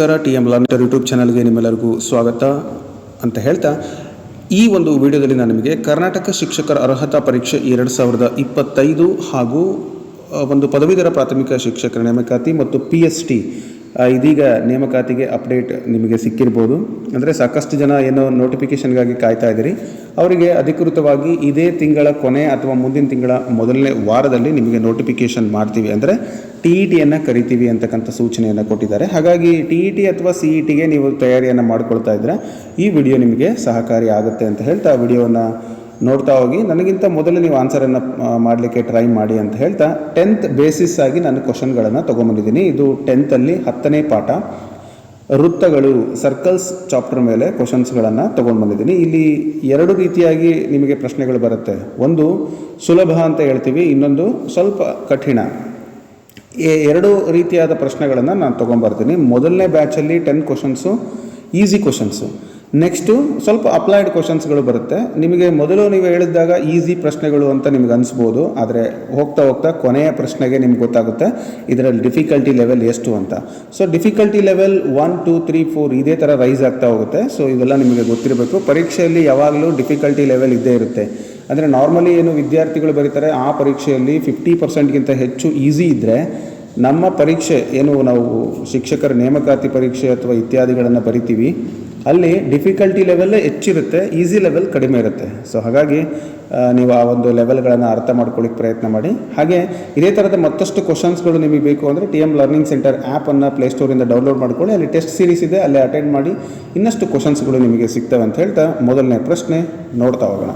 ನಮಸ್ಕಾರ T M learner YouTube ಚಾನಲ್ಗೆ ನಿಮ್ಮೆಲ್ಲರಿಗೂ ಸ್ವಾಗತ ಅಂತ ಹೇಳ್ತಾ, ಈ ಒಂದು ವಿಡಿಯೋದಲ್ಲಿ ನಾನು ನಿಮಗೆ ಕರ್ನಾಟಕ ಶಿಕ್ಷಕರ ಅರ್ಹತಾ ಪರೀಕ್ಷೆ ಎರಡು ಸಾವಿರದ ಇಪ್ಪತ್ತೈದು ಹಾಗೂ ಒಂದು ಪದವೀಧರ ಪ್ರಾಥಮಿಕ ಶಿಕ್ಷಕರ ನೇಮಕಾತಿ ಮತ್ತು ಪಿ ಎಸ್ ಟಿ ಇದೀಗ ನೇಮಕಾತಿಗೆ ಅಪ್ಡೇಟ್ ನಿಮಗೆ ಸಿಕ್ಕಿರ್ಬೋದು. ಅಂದರೆ ಸಾಕಷ್ಟು ಜನ ಏನೋ ನೋಟಿಫಿಕೇಷನ್ಗಾಗಿ ಕಾಯ್ತಾ ಇದ್ದೀರಿ. ಅವರಿಗೆ ಅಧಿಕೃತವಾಗಿ ಇದೇ ತಿಂಗಳ ಕೊನೆ ಅಥವಾ ಮುಂದಿನ ತಿಂಗಳ ಮೊದಲನೇ ವಾರದಲ್ಲಿ ನಿಮಗೆ ನೋಟಿಫಿಕೇಷನ್ ಮಾಡ್ತೀವಿ. ಅಂದರೆ ಟಿ ಇ ಟಿಯನ್ನು ಕರಿತೀವಿ ಅಂತಕ್ಕಂಥ ಸೂಚನೆಯನ್ನು ಕೊಟ್ಟಿದ್ದಾರೆ. ಹಾಗಾಗಿ ಟಿ ಇ ಟಿ ಅಥವಾ ಸಿ ಇ ಟಿಗೆ ನೀವು ತಯಾರಿಯನ್ನು ಮಾಡ್ಕೊಳ್ತಾ ಇದ್ದರೆ ಈ ವಿಡಿಯೋ ನಿಮಗೆ ಸಹಕಾರಿ ಆಗುತ್ತೆ ಅಂತ ಹೇಳ್ತಾ ಆ ವಿಡಿಯೋವನ್ನು ನೋಡ್ತಾ ಹೋಗಿ. ನನಗಿಂತ ಮೊದಲು ನೀವು ಆನ್ಸರನ್ನು ಮಾಡಲಿಕ್ಕೆ ಟ್ರೈ ಮಾಡಿ ಅಂತ ಹೇಳ್ತಾ ಟೆಂತ್ ಬೇಸಿಸ್ ಆಗಿ ನಾನು ಕ್ವಶನ್ಗಳನ್ನು ತೊಗೊಂಬಂದಿದ್ದೀನಿ ಇದು ಟೆಂತಲ್ಲಿ ಹತ್ತನೇ ಪಾಠ. ವೃತ್ತಗಳು ಸರ್ಕಲ್ಸ್ ಚಾಪ್ಟರ್ ಮೇಲೆ ಕ್ವಶನ್ಸ್ಗಳನ್ನು ತೊಗೊಂಡು ಬಂದಿದ್ದೀನಿ ಇಲ್ಲಿ ಎರಡು ರೀತಿಯಾಗಿ ನಿಮಗೆ ಪ್ರಶ್ನೆಗಳು ಬರುತ್ತೆ. ಒಂದು ಸುಲಭ ಅಂತ ಹೇಳ್ತೀವಿ, ಇನ್ನೊಂದು ಸ್ವಲ್ಪ ಕಠಿಣ. ಎರಡು ರೀತಿಯಾದ ಪ್ರಶ್ನೆಗಳನ್ನು ನಾನು ತೊಗೊಂಬರ್ತೀನಿ. ಮೊದಲನೇ ಬ್ಯಾಚಲ್ಲಿ ten questions easy questions next ಸ್ವಲ್ಪ ಅಪ್ಲೈಡ್ ಕ್ವಶನ್ಸ್ಗಳು ಬರುತ್ತೆ. ನಿಮಗೆ ಮೊದಲು ನೀವು ಹೇಳಿದಾಗ ಈಸಿ ಪ್ರಶ್ನೆಗಳು ಅಂತ ನಿಮ್ಗೆ ಅನಿಸ್ಬೋದು. ಆದರೆ ಹೋಗ್ತಾ ಹೋಗ್ತಾ ಕೊನೆಯ ಪ್ರಶ್ನೆಗೆ ನಿಮ್ಗೆ ಗೊತ್ತಾಗುತ್ತೆ ಇದರಲ್ಲಿ ಡಿಫಿಕಲ್ಟಿ ಲೆವೆಲ್ ಎಷ್ಟು ಅಂತ. So difficulty level one two three four ಇದೇ ಥರ ರೈಸ್ ಆಗ್ತಾ ಹೋಗುತ್ತೆ. ಸೊ ಇದೆಲ್ಲ ನಿಮಗೆ ಗೊತ್ತಿರಬೇಕು. ಪರೀಕ್ಷೆಯಲ್ಲಿ ಯಾವಾಗಲೂ ಡಿಫಿಕಲ್ಟಿ ಲೆವೆಲ್ ಇದ್ದೇ ಇರುತ್ತೆ. ಅಂದರೆ ನಾರ್ಮಲಿ ಏನು ವಿದ್ಯಾರ್ಥಿಗಳು ಬರೀತಾರೆ, ಆ ಪರೀಕ್ಷೆಯಲ್ಲಿ ಫಿಫ್ಟಿ ಪರ್ಸೆಂಟ್ಗಿಂತ ಹೆಚ್ಚು ಈಸಿ ಇದ್ದರೆ ನಮ್ಮ ಪರೀಕ್ಷೆ, ಏನು ನಾವು ಶಿಕ್ಷಕರ ನೇಮಕಾತಿ ಪರೀಕ್ಷೆ ಅಥವಾ ಇತ್ಯಾದಿಗಳನ್ನು ಬರಿತೀವಿ, ಅಲ್ಲಿ ಡಿಫಿಕಲ್ಟಿ ಲೆವೆಲ್ಲೇ ಹೆಚ್ಚಿರುತ್ತೆ ಈಸಿ ಲೆವೆಲ್ ಕಡಿಮೆ ಇರುತ್ತೆ. ಸೊ ಹಾಗಾಗಿ ನೀವು ಆ ಒಂದು ಲೆವೆಲ್ಗಳನ್ನು ಅರ್ಥ ಮಾಡ್ಕೊಳ್ಳಿಕ್ಕೆ ಪ್ರಯತ್ನ ಮಾಡಿ. ಹಾಗೆ, ಇದೇ ಥರದ ಮತ್ತಷ್ಟು ಕ್ವಶನ್ಸ್ಗಳು ನಿಮಗೆ ಬೇಕು ಅಂದರೆ ಟಿ ಎಂ ಲರ್ನಿಂಗ್ ಸೆಂಟರ್ ಆ್ಯಪನ್ನು ಪ್ಲೇಸ್ಟೋರಿಂದ ಡೌನ್ಲೋಡ್ ಮಾಡ್ಕೊಳ್ಳಿ. ಅಲ್ಲಿ ಟೆಸ್ಟ್ ಸೀರೀಸ್ ಇದೆ, ಅಲ್ಲಿ ಅಟೆಂಡ್ ಮಾಡಿ ಇನ್ನಷ್ಟು ಕ್ವಶನ್ಸ್ಗಳು ನಿಮಗೆ ಸಿಗ್ತವೆ ಅಂತ ಹೇಳ್ತಾ ಮೊದಲನೇ ಪ್ರಶ್ನೆ ನೋಡ್ತಾ ಹೋಗೋಣ.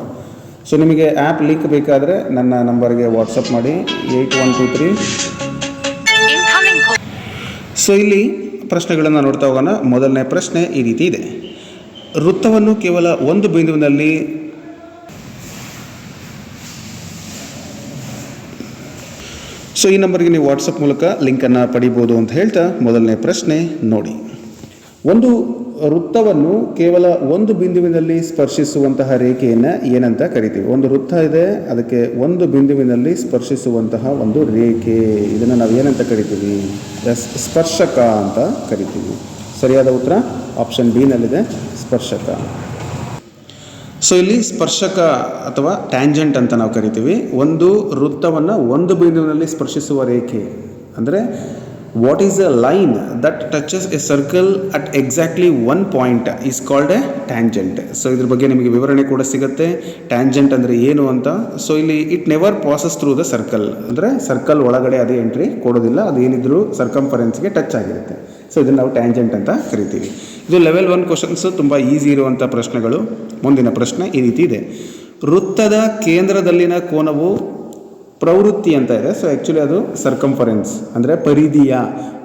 ಸೊ ನಿಮಗೆ ಆ್ಯಪ್ ಲಿಂಕ್ ಬೇಕಾದರೆ ನನ್ನ ನಂಬರ್ಗೆ ವಾಟ್ಸಪ್ ಮಾಡಿ. Eight one two three. So ಇಲ್ಲಿ ಪ್ರಶ್ನೆಗಳನ್ನು ನೋಡ್ತಾ ಹೋಗೋಣ. ಮೊದಲನೇ ಪ್ರಶ್ನೆ ಈ ರೀತಿ ಇದೆ. ವೃತ್ತವನ್ನು ಕೇವಲ ಒಂದು ಬಿಂದುವಿನಲ್ಲಿ ಸೊ ಈ ನಂಬರ್ಗೆ ನೀವು ವಾಟ್ಸಪ್ ಮೂಲಕ ಲಿಂಕನ್ನು ಪಡಿಬೋದು ಅಂತ ಹೇಳ್ತಾ ಮೊದಲನೇ ಪ್ರಶ್ನೆ ನೋಡಿ. ಒಂದು ವೃತ್ತವನ್ನು ಕೇವಲ ಒಂದು ಬಿಂದುವಿನಲ್ಲಿ ಸ್ಪರ್ಶಿಸುವಂತಹ ರೇಖೆಯನ್ನು ಏನಂತ ಕರಿತೀವಿ. ಒಂದು ವೃತ್ತ ಇದೆ, ಅದಕ್ಕೆ ಒಂದು ಬಿಂದುವಿನಲ್ಲಿ ಸ್ಪರ್ಶಿಸುವಂತಹ ಒಂದು ರೇಖೆ. ಇದನ್ನು ನಾವು ಏನಂತ ಕರಿತೀವಿ? ಸ್ಪರ್ಶಕ ಅಂತ ಕರಿತೀವಿ. ಸರಿಯಾದ ಉತ್ತರ? ಆಪ್ಷನ್ ಬಿನಲ್ಲಿದೆ ಸ್ಪರ್ಶಕ. ಸೊ ಇಲ್ಲಿ ಸ್ಪರ್ಶಕ ಅಥವಾ ಟ್ಯಾಂಜೆಂಟ್ ಅಂತ ನಾವು ಕರಿತೀವಿ. ಒಂದು ವೃತ್ತವನ್ನು ಒಂದು ಬಿಂದುವಿನಲ್ಲಿ ಸ್ಪರ್ಶಿಸುವ ರೇಖೆ. ಅಂದರೆ what is a line that touches a circle at exactly one point is called a tangent. So ಇದ್ರ ಬಗ್ಗೆ ನಿಮಗೆ ವಿವರಣೆ ಕೂಡ ಸಿಗುತ್ತೆ. ಟ್ಯಾಂಜೆಂಟ್ ಅಂದರೆ ಏನು ಅಂತ? ಸೊ ಇಲ್ಲಿ it never passes through the circle ಅಂದರೆ ಸರ್ಕಲ್ ಒಳಗಡೆ ಅದು ಎಂಟ್ರಿ ಕೊಡೋದಿಲ್ಲ. ಅದು ಏನಿದ್ರು ಸರ್ಕಂಫರೆನ್ಸ್ಗೆ ಟಚ್ ಆಗಿರುತ್ತೆ. ಸೊ ಇದನ್ನು ನಾವು ಟ್ಯಾಂಜೆಂಟ್ ಅಂತ ಕರಿತೀವಿ. ಇದು ಲೆವೆಲ್ ಒನ್ ಕ್ವಶನ್ಸು ತುಂಬ ಈಸಿ ಇರುವಂಥ ಪ್ರಶ್ನೆಗಳು. ಮುಂದಿನ ಪ್ರಶ್ನೆ ಈ ರೀತಿ ಇದೆ. ವೃತ್ತದ ಕೇಂದ್ರದಲ್ಲಿನ ಕೋನವು ಪ್ರವೃತ್ತಿ ಅಂತ ಇದೆ. ಸೊ ಆ್ಯಕ್ಚುಲಿ ಅದು ಸರ್ಕಂಫರೆನ್ಸ್ ಅಂದರೆ ಪರಿಧಿಯ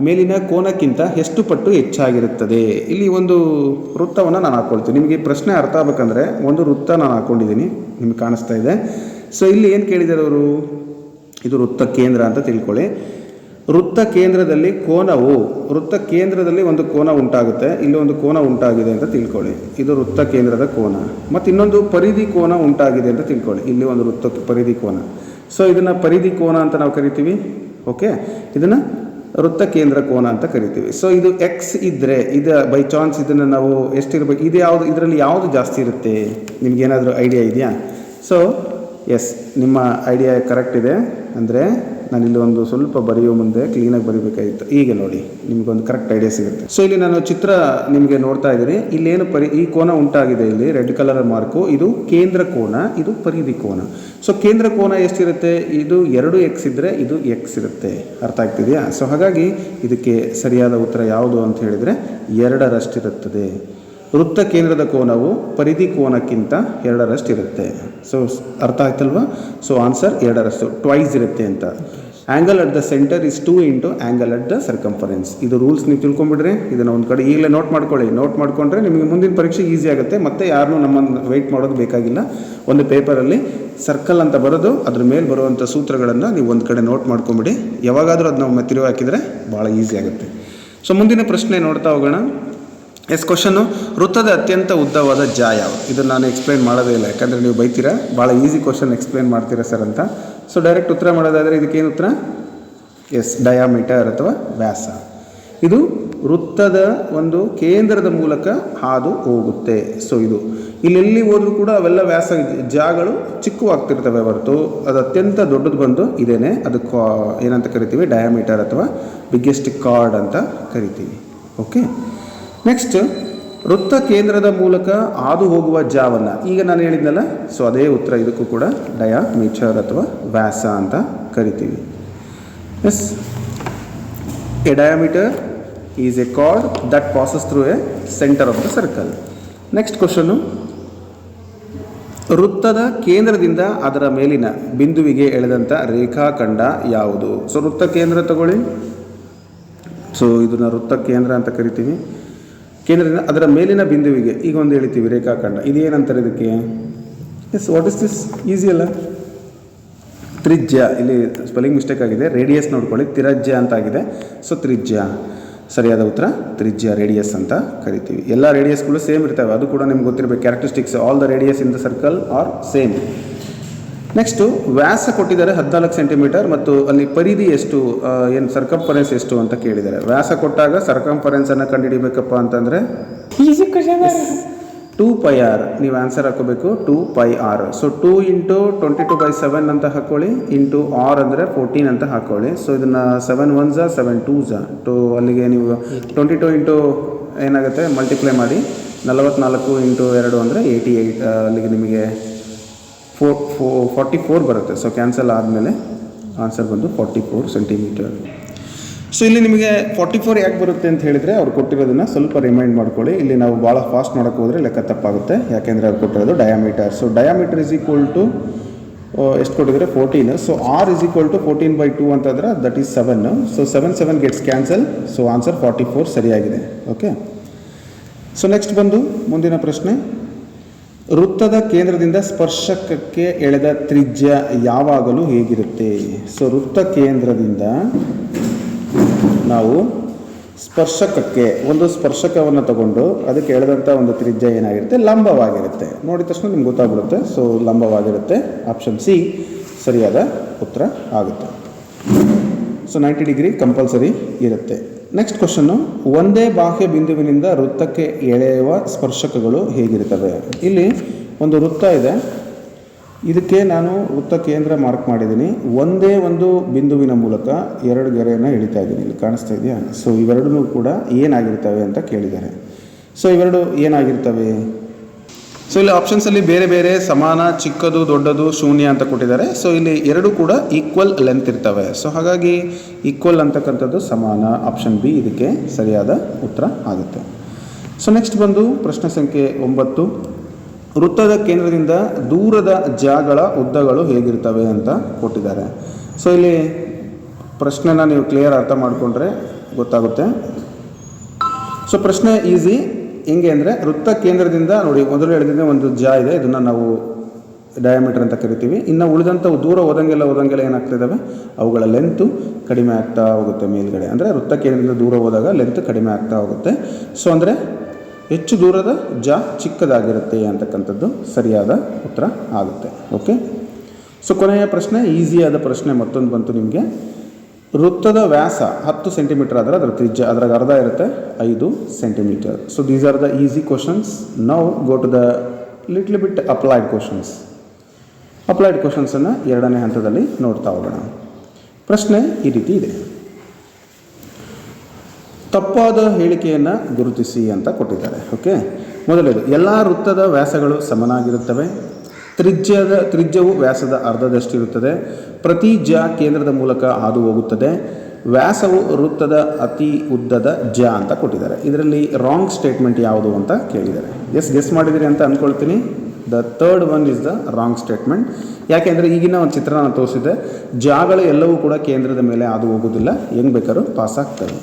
ಮೇಲಿನ ಕೋನಕ್ಕಿಂತ ಎಷ್ಟು ಪಟ್ಟು ಹೆಚ್ಚಾಗಿರುತ್ತದೆ. ಇಲ್ಲಿ ಒಂದು ವೃತ್ತವನ್ನು ನಾನು ಹಾಕ್ಕೊಳ್ತೀನಿ ನಿಮಗೆ ಪ್ರಶ್ನೆ ಅರ್ಥ ಆಗ್ಬೇಕಂದ್ರೆ ಒಂದು ವೃತ್ತ ನಾನು ಹಾಕ್ಕೊಂಡಿದ್ದೀನಿ ನಿಮಗೆ ಕಾಣಿಸ್ತಾ ಇದೆ. ಸೊ ಇಲ್ಲಿ ಏನು ಕೇಳಿದ್ದಾರೆ ಅವರು? ಇದು ವೃತ್ತ ಕೇಂದ್ರ ಅಂತ ತಿಳ್ಕೊಳ್ಳಿ. ವೃತ್ತ ಕೇಂದ್ರದಲ್ಲಿ ಕೋನವು, ವೃತ್ತ ಕೇಂದ್ರದಲ್ಲಿ ಒಂದು ಕೋನ ಉಂಟಾಗುತ್ತೆ. ಇಲ್ಲಿ ಒಂದು ಕೋನ ಉಂಟಾಗಿದೆ ಅಂತ ತಿಳ್ಕೊಳ್ಳಿ. ಇದು ವೃತ್ತ ಕೇಂದ್ರದ ಕೋನ. ಮತ್ತು ಇನ್ನೊಂದು ಪರಿಧಿ ಕೋನ ಉಂಟಾಗಿದೆ ಅಂತ ತಿಳ್ಕೊಳ್ಳಿ. ಇಲ್ಲಿ ಒಂದು ವೃತ್ತ ಪರಿಧಿ ಕೋನ. ಸೊ ಇದನ್ನು ಪರಿಧಿ ಕೋನ ಅಂತ ನಾವು ಕರಿತೀವಿ. ಓಕೆ ಇದನ್ನು ವೃತ್ತ ಕೇಂದ್ರ ಕೋನ ಅಂತ ಕರಿತೀವಿ. ಸೊ ಇದು ಎಕ್ಸ್ ಇದ್ದರೆ ಇದು ಬೈ ಚಾನ್ಸ್ ಇದನ್ನು ನಾವು ಎಷ್ಟಿರಬೇಕು ಇದು ಯಾವುದು, ಇದರಲ್ಲಿ ಯಾವುದು ಜಾಸ್ತಿ ಇರುತ್ತೆ? ನಿಮ್ಗೇನಾದರೂ ಐಡಿಯಾ ಇದೆಯಾ? ಸೊ ಎಸ್ ನಿಮ್ಮ ಐಡಿಯಾ ಕರೆಕ್ಟ್ ಇದೆ. ಅಂದರೆ ನಾನಿಲ್ಲಿ ಒಂದು ಸ್ವಲ್ಪ ಬರೆಯೋ ಮುಂದೆ ಕ್ಲೀನಾಗಿ ಬರೀಬೇಕಾಗಿತ್ತು. ಈಗ ನೋಡಿ, ನಿಮಗೊಂದು ಕರೆಕ್ಟ್ ಐಡಿಯಾ ಸಿಗುತ್ತೆ. ಸೊ ಇಲ್ಲಿ ನಾನು ಚಿತ್ರ ನಿಮಗೆ ನೋಡ್ತಾ ಇದ್ದೀನಿ. ಇಲ್ಲೇನು ಪರಿ, ಈ ಕೋನ ಉಂಟಾಗಿದೆ ಇಲ್ಲಿ, ರೆಡ್ ಕಲರ್ ಮಾರ್ಕು ಇದು ಕೇಂದ್ರ ಕೋನ, ಇದು ಪರಿಧಿ ಕೋನ. ಸೊ ಕೇಂದ್ರ ಕೋನ ಎಷ್ಟಿರುತ್ತೆ? ಇದು ಎರಡು ಎಕ್ಸ್ ಇದ್ದರೆ ಇದು ಎಕ್ಸ್ ಇರುತ್ತೆ. ಅರ್ಥ ಆಗ್ತಿದೆಯಾ? ಸೊ ಹಾಗಾಗಿ ಇದಕ್ಕೆ ಸರಿಯಾದ ಉತ್ತರ ಯಾವುದು ಅಂತ ಹೇಳಿದರೆ ಎರಡರಷ್ಟಿರುತ್ತದೆ. ವೃತ್ತ ಕೇಂದ್ರದ ಕೋನವು ಪರಿಧಿ ಕೋನಕ್ಕಿಂತ ಎರಡರಷ್ಟು ಇರುತ್ತೆ ಸೊ ಅರ್ಥ ಆಯ್ತಲ್ವಾ? ಸೊ ಆನ್ಸರ್ ಎರಡರಷ್ಟು ಟ್ವೈಸ್ ಇರುತ್ತೆ ಅಂತ. Angle at the centre is two into angle at the circumference ಇದು ರೂಲ್ಸ್ ನೀವು ತಿಳ್ಕೊಂಬಿಡ್ರಿ ಇದನ್ನು ಒಂದು ಕಡೆ ಈಗಲೇ ನೋಟ್ ಮಾಡ್ಕೊಳ್ಳಿ. ನೋಟ್ ಮಾಡ್ಕೊಂಡ್ರೆ ನಿಮಗೆ ಮುಂದಿನ ಪರೀಕ್ಷೆ ಈಸಿ ಆಗುತ್ತೆ. ಮತ್ತೆ ಯಾರನ್ನೂ ನಮ್ಮನ್ನು ವೆಯ್ಟ್ ಮಾಡೋದು ಬೇಕಾಗಿಲ್ಲ. ಒಂದು ಪೇಪರಲ್ಲಿ ಸರ್ಕಲ್ ಅಂತ ಬರೋದು, ಅದ್ರ ಮೇಲೆ ಬರುವಂಥ ಸೂತ್ರಗಳನ್ನು ನೀವು ಒಂದು ಕಡೆ ನೋಟ್ ಮಾಡ್ಕೊಂಬಿಡಿ. ಯಾವಾಗಾದರೂ ಅದನ್ನ ಒಮ್ಮೆ ತಿರುವು ಹಾಕಿದರೆ ಭಾಳ ಈಸಿ ಆಗುತ್ತೆ. ಸೊ ಮುಂದಿನ ಪ್ರಶ್ನೆ ನೋಡ್ತಾ ಹೋಗೋಣ. ಎಸ್ ಕ್ವಶನ್ನು ವೃತ್ತದ ಅತ್ಯಂತ ಉದ್ದವಾದ ಜಾ ಯಾವುದು? ಇದನ್ನು ನಾನು ಎಕ್ಸ್ಪ್ಲೈನ್ ಮಾಡೋದೇ ಇಲ್ಲ, ಯಾಕಂದರೆ ನೀವು ಬೈತೀರಾ? ಭಾಳ ಈಸಿ ಕ್ವಶನ್ ಎಕ್ಸ್ಪ್ಲೈನ್ ಮಾಡ್ತೀರಾ ಸರ್ ಅಂತ. ಸೊ ಡೈರೆಕ್ಟ್ ಉತ್ತರ ಮಾಡೋದಾದರೆ ಇದಕ್ಕೇನು ಉತ್ತರ? ಎಸ್ ಡಯಾಮೀಟರ್ ಅಥವಾ ವ್ಯಾಸ. ಇದು ವೃತ್ತದ ಒಂದು ಕೇಂದ್ರದ ಮೂಲಕ ಹಾದು ಹೋಗುತ್ತೆ. ಸೊ ಇದು ಇಲ್ಲೆಲ್ಲಿ ಹೋದರೂ ಕೂಡ ಅವೆಲ್ಲ ವ್ಯಾಸ ಜಾಗಳು ಚಿಕ್ಕವಾಗ್ತಿರ್ತವೆ ಹೊರತು. ಅದು ಅತ್ಯಂತ ದೊಡ್ಡದು ಬಂದು ಇದೇನೆ. ಅದು ಕಾ ಏನಂತ ಕರಿತೀವಿ? ಡಯಾಮೀಟರ್ ಅಥವಾ ಬಿಗ್ಗೆಸ್ಟ್ ಕಾರ್ಡ್ ಅಂತ ಕರಿತೀವಿ. ಓಕೆ ನೆಕ್ಸ್ಟ್ ವೃತ್ತ ಕೇಂದ್ರದ ಮೂಲಕ ಹಾದು ಹೋಗುವ ಜಾವನ್ನು ಈಗ ನಾನು ಹೇಳಿದ್ನಲ್ಲ, ಸೊ ಅದೇ ಉತ್ತರ ಇದಕ್ಕೂ ಕೂಡ ಡಯಾಮೀಟರ್ ಅಥವಾ ವ್ಯಾಸ ಅಂತ ಕರಿತೀವಿ. Yes a diameter is a chord that passes through a centre of the circle next question ವೃತ್ತದ ಕೇಂದ್ರದಿಂದ ಅದರ ಮೇಲಿನ ಬಿಂದುವಿಗೆ ಎಳೆದಂಥ ರೇಖಾಖಂಡ ಯಾವುದು? ಸೊ ವೃತ್ತ ಕೇಂದ್ರ ತಗೊಳ್ಳಿ. ಸೊ ಇದನ್ನು ವೃತ್ತ ಕೇಂದ್ರ ಅಂತ ಕರಿತೀವಿ. ಕೇಂದ್ರದಿಂದ ಅದರ ಮೇಲಿನ ಬಿಂದುವಿಗೆ ಈಗ ಒಂದು ಹೇಳ್ತೀವಿ ರೇಖಾಖಂಡ. ಇದೇನಂತಾರೆ ಇದಕ್ಕೆ? Yes what is this easy ಅಲ್ಲ? ತ್ರಿಜ್ಯ. ಇಲ್ಲಿ ಸ್ಪೆಲ್ಲಿಂಗ್ ಮಿಸ್ಟೇಕ್ ಆಗಿದೆ. ರೇಡಿಯಸ್ ನೋಡ್ಕೊಳ್ಳಿ. ತಿರಜ್ಯ ಅಂತ ಆಗಿದೆ ಸೊ ತ್ರಿಜ್ಯ. ಸರಿಯಾದ ಉತ್ತರ? ತ್ರಿಜ್ಯ ರೇಡಿಯಸ್ ಅಂತ ಕರಿತೀವಿ. ಎಲ್ಲ ರೇಡಿಯಸ್ಗಳು ಸೇಮ್ ಇರ್ತವೆ. ಅದು ಕೂಡ ನಿಮ್ಗೆ ಗೊತ್ತಿರಬೇಕು. Characteristics all the radius in the circle are same next ವ್ಯಾಸ ಕೊಟ್ಟಿದ್ದಾರೆ ಹದಿನಾಲ್ಕು ಸೆಂಟಿಮೀಟರ್ ಮತ್ತು ಅಲ್ಲಿ ಪರಿಧಿ ಎಷ್ಟು ಏನು ಸರ್ಕಂಫರೆನ್ಸ್ ಎಷ್ಟು ಅಂತ ಕೇಳಿದ್ದಾರೆ. ವ್ಯಾಸ ಕೊಟ್ಟಾಗ ಸರ್ಕಂಫರೆನ್ಸನ್ನು ಕಂಡುಹಿಡಿಬೇಕಪ್ಪ ಅಂತಂದರೆ ಟೂ ಪೈ ಆರ್ ನೀವು ಆನ್ಸರ್ ಹಾಕೋಬೇಕು two pi r so two into twenty two by seven ಅಂತ ಹಾಕೊಳ್ಳಿ ಇಂಟು ಆರ್ ಅಂದರೆ ಫೋರ್ಟೀನ್ ಅಂತ ಹಾಕೊಳ್ಳಿ. ಸೊ ಇದನ್ನು ಸೆವೆನ್ ಒನ್ ಝಾ ಸೆವೆನ್ ಟೂ ಝಾ ಟು ಅಲ್ಲಿಗೆ ನೀವು ಟ್ವೆಂಟಿ ಟು ಇಂಟು ಏನಾಗುತ್ತೆ ಮಲ್ಟಿಪ್ಲೈ ಮಾಡಿ ನಲವತ್ನಾಲ್ಕು ಇಂಟು ಎರಡು ಅಂದರೆ ಏಯ್ಟಿ ಏಯ್ಟ್ ಅಲ್ಲಿಗೆ ನಿಮಗೆ ಫೋರ್ ಫೋ ಫಾರ್ಟಿ ಫೋರ್ ಬರುತ್ತೆ. ಸೊ ಕ್ಯಾನ್ಸಲ್ ಆದಮೇಲೆ ಆನ್ಸರ್ ಬಂದು ಫಾರ್ಟಿ ಫೋರ್ ಸೆಂಟಿಮೀಟರ್ ಸೊ ಇಲ್ಲಿ ನಿಮಗೆ ಫಾರ್ಟಿ ಫೋರ್ ಯಾಕೆ ಬರುತ್ತೆ ಅಂತ ಹೇಳಿದರೆ ಅವ್ರು ಕೊಟ್ಟಿರೋದನ್ನು ಸ್ವಲ್ಪ ರಿಮೈಂಡ್ ಮಾಡ್ಕೊಳ್ಳಿ. ಇಲ್ಲಿ ನಾವು ಭಾಳ ಫಾಸ್ಟ್ ಮಾಡೋಕ್ಕೆ ಹೋದರೆ ಲೆಕ್ಕ ತಪ್ಪಾಗುತ್ತೆ. ಯಾಕೆಂದರೆ ಅವ್ರು ಕೊಟ್ಟಿರೋದು diameter so diameter is equal to ಎಷ್ಟು ಕೊಟ್ಟಿದ್ರೆ fourteen so r is equal to fourteen by two ಅಂತಂದ್ರೆ that is seven so seven seven gets cancel so answer forty four ಸರಿಯಾಗಿದೆ. ಓಕೆ ಸೊ ನೆಕ್ಸ್ಟ್ ಬಂದು ಮುಂದಿನ ಪ್ರಶ್ನೆ. ವೃತ್ತದ ಕೇಂದ್ರದಿಂದ ಸ್ಪರ್ಶಕಕ್ಕೆ ಎಳೆದ ತ್ರಿಜ್ಯ ಯಾವಾಗಲೂ ಹೇಗಿರುತ್ತೆ? ಸೊ ವೃತ್ತ ಕೇಂದ್ರದಿಂದ ನಾವು ಸ್ಪರ್ಶಕಕ್ಕೆ ಒಂದು ಸ್ಪರ್ಶಕವನ್ನು ತಗೊಂಡು ಅದಕ್ಕೆ ಎಳೆದಂಥ ಒಂದು ತ್ರಿಜ್ಯ ಏನಾಗಿರುತ್ತೆ? ಲಂಬವಾಗಿರುತ್ತೆ. ನೋಡಿದ ತಕ್ಷಣ ನಿಮ್ಗೆ ಗೊತ್ತಾಗ್ಬಿಡುತ್ತೆ. ಸೊ ಲಂಬವಾಗಿರುತ್ತೆ. ಆಪ್ಷನ್ ಸಿ ಸರಿಯಾದ ಉತ್ತರ ಆಗುತ್ತೆ. ಸೊ ನೈಂಟಿ ಡಿಗ್ರಿ ಕಂಪಲ್ಸರಿ ಇರುತ್ತೆ. ನೆಕ್ಸ್ಟ್ ಕ್ವಶನ್ನು ಒಂದೇ ಬಾಹ್ಯ ಬಿಂದುವಿನಿಂದ ವೃತ್ತಕ್ಕೆ ಎಳೆಯುವ ಸ್ಪರ್ಶಕಗಳು ಹೇಗಿರ್ತವೆ ಇಲ್ಲಿ ಒಂದು ವೃತ್ತ ಇದೆ. ಇದಕ್ಕೆ ನಾನು ವೃತ್ತ ಕೇಂದ್ರ ಮಾರ್ಕ್ ಮಾಡಿದ್ದೀನಿ. ಒಂದೇ ಒಂದು ಬಿಂದುವಿನ ಮೂಲಕ ಎರಡು ಗೆರೆಯನ್ನು ಎಳಿತಾ ಇದ್ದೀನಿ. ಇಲ್ಲಿ ಕಾಣಿಸ್ತಾ ಇದೆಯಾ? ಸೊ ಇವೆರಡೂ ಕೂಡ ಏನಾಗಿರ್ತವೆ ಅಂತ ಕೇಳಿದ್ದಾರೆ. ಸೊ ಇವೆರಡು ಏನಾಗಿರ್ತವೆ ಸೊ ಇಲ್ಲಿ ಆಪ್ಷನ್ಸಲ್ಲಿ ಬೇರೆ ಬೇರೆ ಸಮಾನ, ಚಿಕ್ಕದು, ದೊಡ್ಡದು, ಶೂನ್ಯ ಅಂತ ಕೊಟ್ಟಿದ್ದಾರೆ. ಸೊ ಇಲ್ಲಿ ಎರಡು ಕೂಡ ಈಕ್ವಲ್ ಲೆಂತ್ ಇರ್ತವೆ. ಸೊ ಹಾಗಾಗಿ ಈಕ್ವಲ್ ಅಂತಕ್ಕಂಥದ್ದು ಸಮಾನ ಆಪ್ಷನ್ ಬಿ ಇದಕ್ಕೆ ಸರಿಯಾದ ಉತ್ತರ ಆಗುತ್ತೆ. ಸೊ ನೆಕ್ಸ್ಟ್ ಬಂದು ಪ್ರಶ್ನೆ ಸಂಖ್ಯೆ ಒಂಬತ್ತು. ವೃತ್ತದ ಕೇಂದ್ರದಿಂದ ದೂರದ ಜಾಗಳ ಉದ್ದಗಳು ಹೇಗಿರ್ತವೆ ಅಂತ ಕೊಟ್ಟಿದ್ದಾರೆ. ಸೊ ಇಲ್ಲಿ ಪ್ರಶ್ನೆನ ನೀವು ಕ್ಲಿಯರ್ ಅರ್ಥ ಮಾಡಿಕೊಂಡ್ರೆ ಗೊತ್ತಾಗುತ್ತೆ. ಸೊ ಪ್ರಶ್ನೆ ಈಸಿ ಹೆಂಗೆ ಅಂದರೆ ವೃತ್ತ ಕೇಂದ್ರದಿಂದ ನೋಡಿ, ಮೊದಲು ಹೇಳಿದ್ರೆ ಒಂದು ಜಾ ಇದೆ, ಇದನ್ನು ನಾವು ಡಯಾಮೀಟರ್ ಅಂತ ಕರಿತೀವಿ. ಇನ್ನು ಉಳಿದಂಥವು ದೂರ ಹೋದಂಗೆಲ್ಲ ಹೋದಂಗೆಲ್ಲ ಏನಾಗ್ತಿದ್ದಾವೆ ಅವುಗಳ ಲೆಂತು ಕಡಿಮೆ ಆಗ್ತಾ ಹೋಗುತ್ತೆ ಮೇಲ್ಗಡೆ. ಅಂದರೆ ವೃತ್ತ ಕೇಂದ್ರದಿಂದ ದೂರ ಹೋದಾಗ ಲೆಂತ್ ಕಡಿಮೆ ಆಗ್ತಾ ಹೋಗುತ್ತೆ. ಸೊ ಅಂದರೆ ಹೆಚ್ಚು ದೂರದ ಜ ಚಿಕ್ಕದಾಗಿರುತ್ತೆ ಅಂತಕ್ಕಂಥದ್ದು ಸರಿಯಾದ ಉತ್ತರ ಆಗುತ್ತೆ. ಓಕೆ ಸೊ ಕೊನೆಯ ಪ್ರಶ್ನೆ ಈಸಿಯಾದ ಪ್ರಶ್ನೆ ಮತ್ತೊಂದು ಬಂತು ನಿಮಗೆ. ವೃತ್ತದ ವ್ಯಾಸ ಹತ್ತು ಸೆಂಟಿಮೀಟರ್ ಆದರೆ ಅದರ ತ್ರಿಜ್ಯ, ಅದ್ರಾಗ ಅರ್ಧ ಇರುತ್ತೆ, ಐದು centimetre so these are the easy questions now go to the little bit applied questions applied ಕ್ವಶನ್ಸನ್ನು ಎರಡನೇ ಹಂತದಲ್ಲಿ ನೋಡ್ತಾ ಹೋಗೋಣ. ಪ್ರಶ್ನೆ ಈ ರೀತಿ ಇದೆ. ತಪ್ಪಾದ ಹೇಳಿಕೆಯನ್ನು ಗುರುತಿಸಿ ಅಂತ ಕೊಟ್ಟಿದ್ದಾರೆ. ಓಕೆ ಮೊದಲನೇದು, ಎಲ್ಲ ವೃತ್ತದ ವ್ಯಾಸಗಳು ಸಮನಾಗಿರುತ್ತವೆ? ತ್ರಿಜ್ಯದ, ತ್ರಿಜ್ಯವು ವ್ಯಾಸದ ಅರ್ಧದಷ್ಟಿರುತ್ತದೆ. ಪ್ರತಿ ಜ ಕೇಂದ್ರದ ಮೂಲಕ ಹಾದು ಹೋಗುತ್ತದೆ. ವ್ಯಾಸವು ವೃತ್ತದ ಅತಿ ಉದ್ದದ ಜ ಅಂತ ಕೊಟ್ಟಿದ್ದಾರೆ. ಇದರಲ್ಲಿ ರಾಂಗ್ ಸ್ಟೇಟ್ಮೆಂಟ್ ಯಾವುದು ಅಂತ ಕೇಳಿದ್ದಾರೆ. ಎಸ್ ಗೆಸ್ ಮಾಡಿದಿರಿ ಅಂತ ಅಂದ್ಕೊಳ್ತೀನಿ the third one is the wrong statement ಯಾಕೆಂದರೆ ಈಗಿನ ಒಂದು ನಾನು ತೋರಿಸಿದೆ ಜಾಗಳು ಎಲ್ಲವೂ ಕೂಡ ಕೇಂದ್ರದ ಮೇಲೆ ಹಾದು ಹೋಗೋದಿಲ್ಲ ಹೆಂಗೆ ಬೇಕಾದ್ರೂ ಪಾಸ್ ಆಗ್ತವೆ.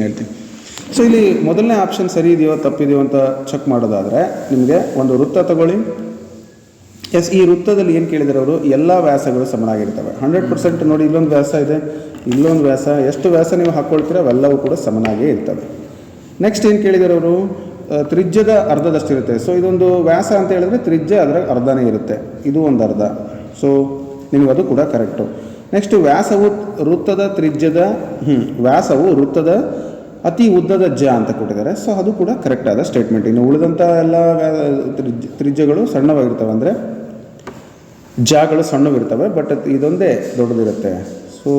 ಹೇಳ್ತೀನಿ. ಸೊ ಇಲ್ಲಿ ಮೊದಲನೇ ಆಪ್ಷನ್ ಸರಿ ಇದೆಯೋ ತಪ್ಪಿದೆಯೋ ಅಂತ ಚೆಕ್ ಮಾಡೋದಾದರೆ ನಿಮಗೆ ಒಂದು ವೃತ್ತ ತಗೊಳ್ಳಿ. ಎಸ್ ಈ ವೃತ್ತದಲ್ಲಿ ಏನು ಕೇಳಿದ್ರು ಅವರು? ಎಲ್ಲ ವ್ಯಾಸಗಳು ಸಮನಾಗಿರ್ತವೆ. ಹಂಡ್ರೆಡ್ ಪರ್ಸೆಂಟ್ ನೋಡಿ ಇಲ್ಲೊಂದು ವ್ಯಾಸ ಇದೆ, ಇಲ್ಲೊಂದು ವ್ಯಾಸ, ಎಷ್ಟು ವ್ಯಾಸ ನೀವು ಹಾಕ್ಕೊಳ್ತೀರ ಅವೆಲ್ಲವೂ ಕೂಡ ಸಮನಾಗೇ ಇರ್ತವೆ. ನೆಕ್ಸ್ಟ್ ಏನು ಕೇಳಿದರು ಅವರು? ತ್ರಿಜ್ಯದ ತ್ರಿಜ್ಯದ ಅರ್ಧದಷ್ಟಿರುತ್ತೆ. ಸೊ ಇದೊಂದು ವ್ಯಾಸ ಅಂತ ಹೇಳಿದ್ರೆ ತ್ರಿಜ್ಯ ಅದರ ಅರ್ಧನೇ ಇರುತ್ತೆ. ಇದು ಒಂದು ಅರ್ಧ. ಸೊ ನಿಮಗೆ ಅದು ಕೂಡ ಕರೆಕ್ಟು ನೆಕ್ಸ್ಟ್ ವ್ಯಾಸವು ವೃತ್ತದ ತ್ರಿಜ್ಯದ ಹ್ಞೂ ವ್ಯಾಸವು ವೃತ್ತದ ಅತಿ ಉದ್ದದ ಜ ಅಂತ ಕೊಟ್ಟಿದ್ದಾರೆ. ಸೊ ಅದು ಕೂಡ ಕರೆಕ್ಟ್ ಆದ ಸ್ಟೇಟ್ಮೆಂಟ್ ಇನ್ನು ಉಳಿದಂಥ ಎಲ್ಲ ತ್ರಿಜ್ಯಗಳು ಸಣ್ಣವಾಗಿರ್ತವೆ ಅಂದರೆ ಜಾಗಳು ಸಣ್ಣವಿರ್ತವೆ ಬಟ್ ಇದೊಂದೇ ದೊಡ್ಡದಿರುತ್ತೆ. ಸೊ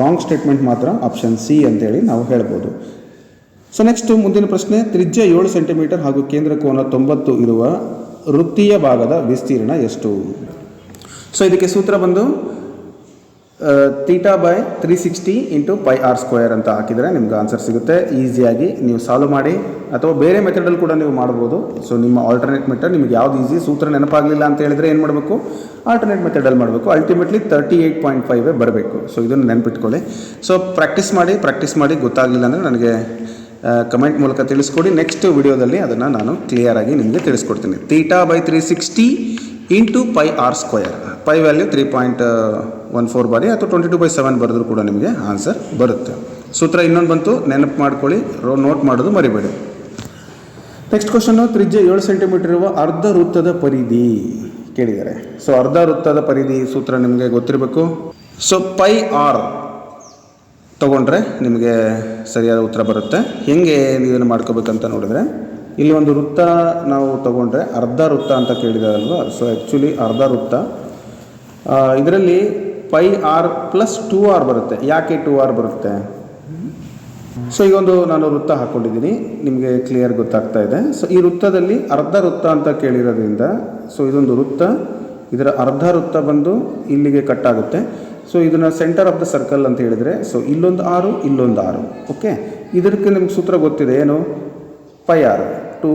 ರಾಂಗ್ ಸ್ಟೇಟ್ಮೆಂಟ್ ಮಾತ್ರ ಆಪ್ಷನ್ ಸಿ ಅಂತೇಳಿ ನಾವು ಹೇಳ್ಬೋದು. ಸೊ ನೆಕ್ಸ್ಟ್ ಮುಂದಿನ ಪ್ರಶ್ನೆ, ತ್ರಿಜ್ಯ ಏಳು ಸೆಂಟಿಮೀಟರ್ ಹಾಗೂ ಕೇಂದ್ರ ಕೋನ ತೊಂಬತ್ತು ಇರುವ ವೃತ್ತೀಯ ಭಾಗದ ವಿಸ್ತೀರ್ಣ ಎಷ್ಟು? ಸೊ ಇದಕ್ಕೆ ಸೂತ್ರ ಬಂದು theta by three sixty into pi r square ಅಂತ ಹಾಕಿದರೆ ನಿಮ್ಗೆ ಆನ್ಸರ್ ಸಿಗುತ್ತೆ. ಈಸಿಯಾಗಿ ನೀವು ಸಾಲ್ವ್ ಮಾಡಿ. ಅಥವಾ ಬೇರೆ ಮೆಥಡಲ್ಲಿ ಕೂಡ ನೀವು ಮಾಡ್ಬೋದು. ಸೊ ನಿಮ್ಮ ಆಲ್ಟರ್ನೇಟ್ ಮೆಥಡ್ ನಿಮ್ಗೆ ಯಾವ್ದು ಈಸಿ ಸೂತ್ರ ನೆನಪಾಗಲಿಲ್ಲ ಅಂತ ಹೇಳಿದರೆ ಏನು ಮಾಡಬೇಕು? ಆಲ್ಟರ್ನೇಟ್ ಮೆಥಡಲ್ಲಿ ಮಾಡಬೇಕು. ಅಲ್ಟಿಮೇಟ್ಲಿ ತರ್ಟಿ ಏಯ್ಟ್ ಪಾಯಿಂಟ್ ಫೈವೇ ಬರಬೇಕು. ಸೊ ಇದನ್ನು ನೆನ್ಪಿಟ್ಕೊಳ್ಳಿ. ಸೊ ಪ್ರಾಕ್ಟೀಸ್ ಮಾಡಿ ಪ್ರಾಕ್ಟೀಸ್ ಮಾಡಿ, ಗೊತ್ತಾಗಲಿಲ್ಲ ಅಂದರೆ ನನಗೆ ಕಮೆಂಟ್ ಮೂಲಕ ತಿಳಿಸ್ಕೊಡಿ. ನೆಕ್ಸ್ಟ್ ವಿಡಿಯೋದಲ್ಲಿ ಅದನ್ನು ನಾನು ಕ್ಲಿಯರಾಗಿ ನಿಮಗೆ ತಿಳಿಸ್ಕೊಡ್ತೀನಿ. Theta by three sixty into pi r square pi value three point one four ಬಾರಿ ಅಥವಾ ಟ್ವೆಂಟಿ ಟು ಬೈ ಸೆವೆನ್ ಬರೆದ್ರು ಕೂಡ ನಿಮಗೆ ಆನ್ಸರ್ ಬರುತ್ತೆ. ಸೂತ್ರ ಇನ್ನೊಂದು ಬಂತು, ನೆನಪು ಮಾಡ್ಕೊಳ್ಳಿ, ರೋ ನೋಟ್ ಮಾಡೋದು ಮರಿಬೇಡಿ. ನೆಕ್ಸ್ಟ್ ಕ್ವಶನ್ನು ತ್ರಿಜ್ಯ ಏಳು ಸೆಂಟಿಮೀಟರ್ ಇರುವ ಅರ್ಧ ವೃತ್ತದ ಪರಿಧಿ ಕೇಳಿದ್ದಾರೆ. ಸೊ ಅರ್ಧ ವೃತ್ತದ ಪರಿಧಿ ಸೂತ್ರ ನಿಮಗೆ ಗೊತ್ತಿರಬೇಕು. ಸೊ ಪೈ ಆರ್ ತೊಗೊಂಡ್ರೆ ನಿಮಗೆ ಸರಿಯಾದ ಉತ್ತರ ಬರುತ್ತೆ. ಹೆಂಗೆ ಇದನ್ನು ಮಾಡ್ಕೋಬೇಕಂತ ನೋಡಿದ್ರೆ, ಇಲ್ಲಿ ಒಂದು ವೃತ್ತ ನಾವು ತೊಗೊಂಡ್ರೆ ಅರ್ಧ ವೃತ್ತ ಅಂತ ಕೇಳಿದಾರಲ್ವ? ಸೊ ಆ್ಯಕ್ಚುಲಿ ಅರ್ಧ ವೃತ್ತ. ಇದರಲ್ಲಿ pi r plus two r ಬರುತ್ತೆ. ಯಾಕೆ ಟೂ ಆರ್ ಬರುತ್ತೆ? ಸೊ ಈಗ ಒಂದು ನಾನು ವೃತ್ತ ಹಾಕ್ಕೊಂಡಿದ್ದೀನಿ ನಿಮಗೆ ಕ್ಲಿಯರ್ ಗೊತ್ತಾಗ್ತಾ ಇದೆ. ಸೊ ಈ ವೃತ್ತದಲ್ಲಿ ಅರ್ಧ ವೃತ್ತ ಅಂತ ಕೇಳಿರೋದ್ರಿಂದ ಸೊ ಇದೊಂದು ವೃತ್ತ, ಇದರ ಅರ್ಧ ವೃತ್ತ ಬಂದು ಇಲ್ಲಿಗೆ ಕಟ್ ಆಗುತ್ತೆ. ಸೊ ಇದನ್ನು ಸೆಂಟರ್ ಆಫ್ ದ ಸರ್ಕಲ್ ಅಂತ ಹೇಳಿದರೆ ಸೊ ಇಲ್ಲೊಂದು ಆರು ಇಲ್ಲೊಂದು ಆರು. ಓಕೆ ಇದಕ್ಕೆ ನಿಮ್ಗೆ ಸೂತ್ರ ಗೊತ್ತಿದೆ. ಏನು? ಪೈ ಆರ್ ಟು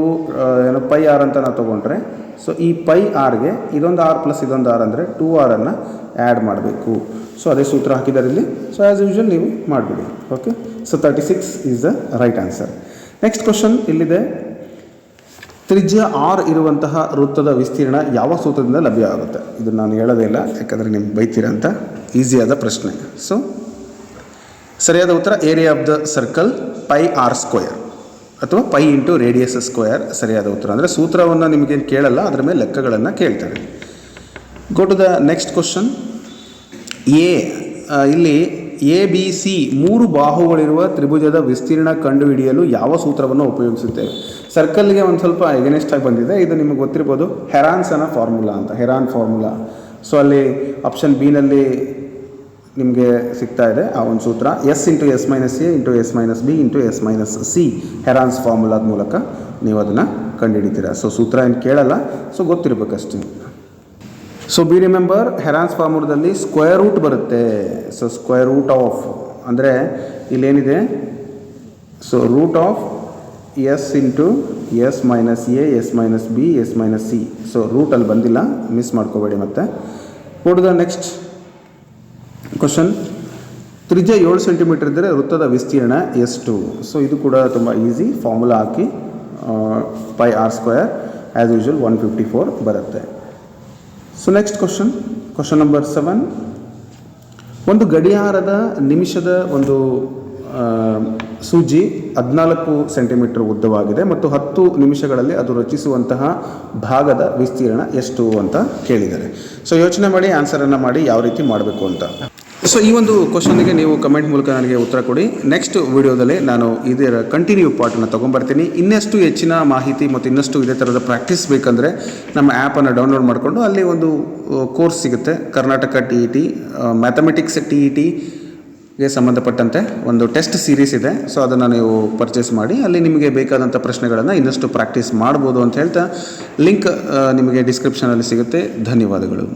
ಏನು? ಪೈ ಆರ್ ಅಂತ ನಾವು ತೊಗೊಂಡ್ರೆ ಸೊ ಈ ಪೈ ಆರ್ಗೆ ಇದೊಂದು ಆರ್ ಪ್ಲಸ್ ಇದೊಂದು ಆರ್ ಅಂದರೆ ಟೂ ಆರನ್ನು ಆ್ಯಡ್ ಮಾಡಬೇಕು. ಸೊ ಅದೇ ಸೂತ್ರ ಹಾಕಿದ್ದಾರೆ ಇಲ್ಲಿ ಸೊ ಆ್ಯಸ್ ಯೂಶ್ವಲ್ ನೀವು ಮಾಡಿಬಿಡಿ. Okay so thirty six is the right answer next question ಇಲ್ಲಿದೆ. ತ್ರಿಜ್ಯ ಆರ್ ಇರುವಂತಹ ವೃತ್ತದ ವಿಸ್ತೀರ್ಣ ಯಾವ ಸೂತ್ರದಿಂದ ಲಭ್ಯ ಆಗುತ್ತೆ? ಇದು ನಾನು ಹೇಳೋದೇ ಇಲ್ಲ, ಯಾಕಂದರೆ ನಿಮ್ಗೆ ಬೈತೀರ ಅಂತ ಈಸಿಯಾದ ಪ್ರಶ್ನೆ. ಸೊ ಸರಿಯಾದ ಉತ್ತರ area of the circle pi r square ಅಥವಾ ಪೈ ಇಂಟು ರೇಡಿಯಸ್ ಸ್ಕ್ವೇರ್ ಸರಿಯಾದ ಉತ್ತರ ಅಂದರೆ ಸೂತ್ರವನ್ನು ನಿಮಗೇನು ಕೇಳಲ್ಲ, ಅದರ ಮೇಲೆ ಲೆಕ್ಕಗಳನ್ನು ಕೇಳ್ತಾರೆ. Go to the next question A ಇಲ್ಲಿ ಎ ಬಿ ಸಿ ಮೂರು ಬಾಹುಗಳಿರುವ ತ್ರಿಭುಜದ ವಿಸ್ತೀರ್ಣ ಕಂಡುಹಿಡಿಯಲು ಯಾವ ಸೂತ್ರವನ್ನು ಉಪಯೋಗಿಸುತ್ತೇವೆ? ಸರ್ಕಲ್ಗೆ ಒಂದು ಸ್ವಲ್ಪ ಎಗನೆಸ್ಟ್ ಆಗಿ ಬಂದಿದೆ. ಇದು ನಿಮಗೆ ಗೊತ್ತಿರ್ಬೋದು ಹೆರಾನ್ಸನ ಫಾರ್ಮುಲಾ ಅಂತ ಹೆರಾನ್ ಫಾರ್ಮುಲಾ ಸೊ ಅಲ್ಲಿ ಆಪ್ಷನ್ ಬಿನಲ್ಲಿ ನಿಮಗೆ ಸಿಗ್ತಾ ಇದೆ ಆ ಒಂದು ಸೂತ್ರ. S into s minus a into s minus b into s minus c Heron's ಫಾರ್ಮುಲಾದ ಮೂಲಕ ನೀವು ಅದನ್ನು ಕಂಡುಹಿಡಿತೀರ. ಸೊ ಸೂತ್ರ ಏನು ಕೇಳಲ್ಲ. ಸೊ ಗೊತ್ತಿರಬೇಕಷ್ಟೇ. ಸೊ ಬಿ ರಿಮೆಂಬರ್ ಹೆರಾನ್ಸ್ ಫಾರ್ಮುಲಾದಲ್ಲಿ ಸ್ಕ್ವೇರ್ ರೂಟ್ ಬರುತ್ತೆ. ಸೊ ಸ್ಕ್ವೇರ್ ರೂಟ್ ಆಫ್ ಅಂದರೆ ಇಲ್ಲೇನಿದೆ? So root of s into s minus a s minus b s minus c so ರೂಟಲ್ಲಿ ಬಂದಿಲ್ಲ. ಮಿಸ್ ಮಾಡ್ಕೋಬೇಡಿ ಮತ್ತೆ. ಕೊಡ್ದ ನೆಕ್ಸ್ಟ್ ಕ್ವಶನ್ ತ್ರಿಜ್ಯ ಏಳು ಸೆಂಟಿಮೀಟರ್ ಇದ್ದರೆ ವೃತ್ತದ ವಿಸ್ತೀರ್ಣ ಎಷ್ಟು ಸೊ ಇದು ಕೂಡ ತುಂಬ ಈಸಿ ಫಾರ್ಮುಲಾ ಹಾಕಿ pi r square as usual one fifty four ಬರುತ್ತೆ. So next question question number seven ಒಂದು ಗಡಿಯಾರದ ನಿಮಿಷದ ಒಂದು ಸೂಜಿ ಹದಿನಾಲ್ಕು ಸೆಂಟಿಮೀಟರ್ ಉದ್ದವಾಗಿದೆ ಮತ್ತು ಹತ್ತು ನಿಮಿಷಗಳಲ್ಲಿ ಅದು ರಚಿಸುವಂತಹ ಭಾಗದ ವಿಸ್ತೀರ್ಣ ಎಷ್ಟು ಅಂತ ಕೇಳಿದ್ದಾರೆ. ಸೊ ಯೋಚನೆ ಮಾಡಿ ಆನ್ಸರನ್ನು ಮಾಡಿ, ಯಾವ ರೀತಿ ಮಾಡಬೇಕು ಅಂತ. ಸೊ ಈ ಒಂದು ಕ್ವಶನ್ಗೆ ನೀವು ಕಮೆಂಟ್ ಮೂಲಕ ನನಗೆ ಉತ್ತರ ಕೊಡಿ. ನೆಕ್ಸ್ಟ್ ವಿಡಿಯೋದಲ್ಲಿ ನಾನು ಇದರ ಕಂಟಿನ್ಯೂ ಪಾರ್ಟನ್ನು ತೊಗೊಂಬರ್ತೀನಿ. ಇನ್ನಷ್ಟು ಹೆಚ್ಚಿನ ಮಾಹಿತಿ ಮತ್ತು ಇನ್ನಷ್ಟು ಇದೇ ಥರದ ಪ್ರಾಕ್ಟೀಸ್ ಬೇಕಂದರೆ ನಮ್ಮ ಆ್ಯಪನ್ನು ಡೌನ್ಲೋಡ್ ಮಾಡಿಕೊಂಡು ಅಲ್ಲಿ ಒಂದು ಕೋರ್ಸ್ ಸಿಗುತ್ತೆ. Karnataka T E T mathematics T E T ಗೆ ಸಂಬಂಧಪಟ್ಟಂತೆ ಒಂದು ಟೆಸ್ಟ್ ಸೀರೀಸ್ ಇದೆ. ಸೊ ಅದನ್ನು ನೀವು ಪರ್ಚೇಸ್ ಮಾಡಿ, ಅಲ್ಲಿ ನಿಮಗೆ ಬೇಕಾದಂಥ ಪ್ರಶ್ನೆಗಳನ್ನು ಇನ್ನಷ್ಟು ಪ್ರಾಕ್ಟೀಸ್ ಮಾಡ್ಬೋದು ಅಂತ ಹೇಳ್ತಾ ಲಿಂಕ್ ನಿಮಗೆ ಡಿಸ್ಕ್ರಿಪ್ಷನಲ್ಲಿ ಸಿಗುತ್ತೆ. ಧನ್ಯವಾದಗಳು.